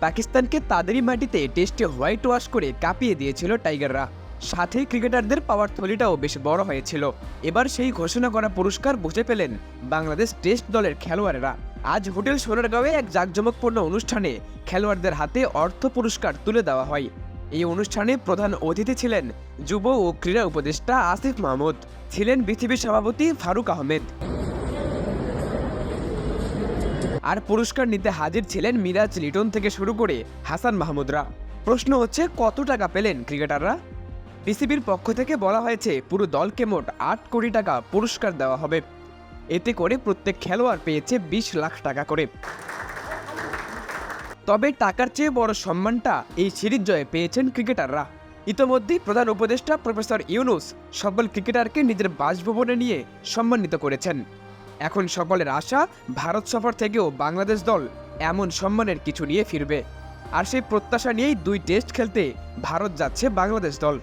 পাকিস্তানকে তাদেরই মাটিতে টেস্টে হোয়াইট ওয়াশ করে কাঁপিয়ে দিয়েছিল টাইগাররা। সাথে ক্রিকেটারদের পাওয়ার থলিটাও বেশ বড় হয়েছিল। এবার সেই ঘোষণা করা পুরস্কার বুঝে পেলেন বাংলাদেশ টেস্ট দলের খেলোয়াড়েরা। আজ হোটেল সোনারগাঁওয়ে এক জাঁকজমকপূর্ণ অনুষ্ঠানে খেলোয়াড়দের হাতে অর্থ পুরস্কার তুলে দেওয়া হয়। এই অনুষ্ঠানে প্রধান অতিথি ছিলেন যুব ও ক্রীড়া উপদেষ্টা আসিফ মাহমুদ, ছিলেন বিসিবি সভাপতি ফারুক আহমেদ। আর পুরস্কার নিতে হাজির ছিলেন মিরাজ লিটন থেকে শুরু করে হাসান মাহমুদরা। প্রশ্ন হচ্ছে, কত টাকা পেলেন ক্রিকেটাররা? বিসিবির পক্ষ থেকে বলা হয়েছে, পুরো দলকে মোট আট কোটি টাকা পুরস্কার দেওয়া হবে। এতে করে প্রত্যেক খেলোয়াড় পেয়েছে বিশ লাখ টাকা করে। তবে টাকার চেয়ে বড় সম্মানটা এই সিরিজ জয়ে পেয়েছেন ক্রিকেটাররা। ইতোমধ্যেই প্রধান উপদেষ্টা প্রফেসর ইউনুস সকল ক্রিকেটারকে নিজের বাসভবনে নিয়ে সম্মানিত করেছেন। এখন সকলের আশা, ভারত সফর থেকেও বাংলাদেশ দল এমন সম্মানের কিছু নিয়ে ফিরবে। আর সেই প্রত্যাশা নিয়েই দুই টেস্ট খেলতে ভারত যাচ্ছে বাংলাদেশ দল।